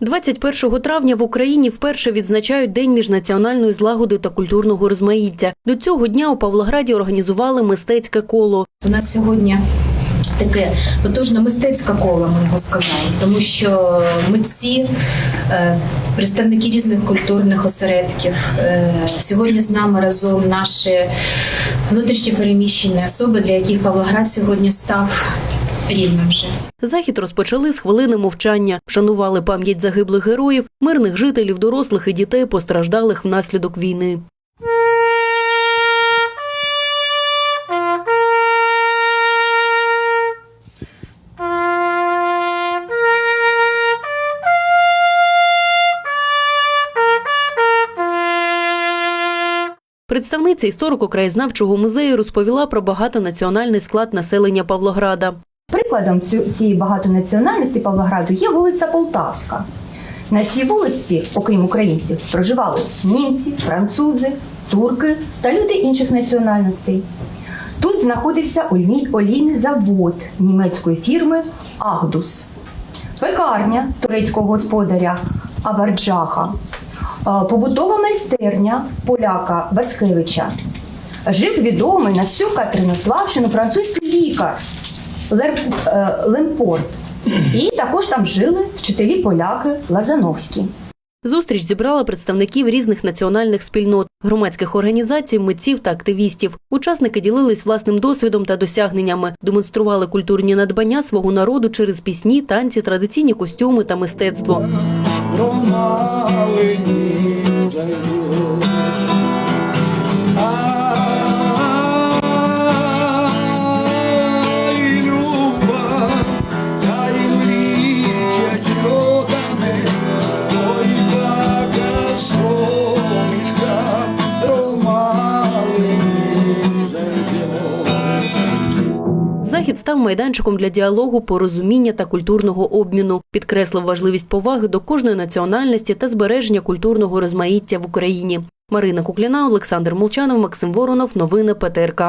21 травня в Україні вперше відзначають День міжнаціональної злагоди та культурного розмаїття. До цього дня у Павлограді організували мистецьке коло. У нас сьогодні таке потужно мистецьке коло, ми його сказали, тому що митці, е, представники різних культурних осередків. е, Сьогодні з нами разом наші внутрішньо переміщені особи, для яких Павлоград сьогодні став рідним вже. Захід розпочали з хвилини мовчання, вшанували пам'ять загиблих героїв, мирних жителів, дорослих і дітей, постраждалих внаслідок війни. Представниця історико-краєзнавчого музею розповіла про багатонаціональний склад населення Павлограда. Прикладом цієї багатонаціональності Павлограду є вулиця Полтавська. На цій вулиці, окрім українців, проживали німці, французи, турки та люди інших національностей. Тут знаходився олій- олійний завод німецької фірми Агдус, пекарня турецького господаря Аварджаха, е, побутова майстерня поляка Бацкевича. Жив відомий на всю Катеринославщину французький лікар Лемпорт. І також там жили вчителі поляки Лазановські. Зустріч зібрала представників різних національних спільнот, громадських організацій, митців та активістів. Учасники ділились власним досвідом та досягненнями, демонстрували культурні надбання свого народу через пісні, танці, традиційні костюми та мистецтво. Захід став майданчиком для діалогу, порозуміння та культурного обміну, підкреслив важливість поваги до кожної національності та збереження культурного розмаїття в Україні. Марина Кукліна, Олександр Молчанов, Максим Воронов. Новини ПТРК.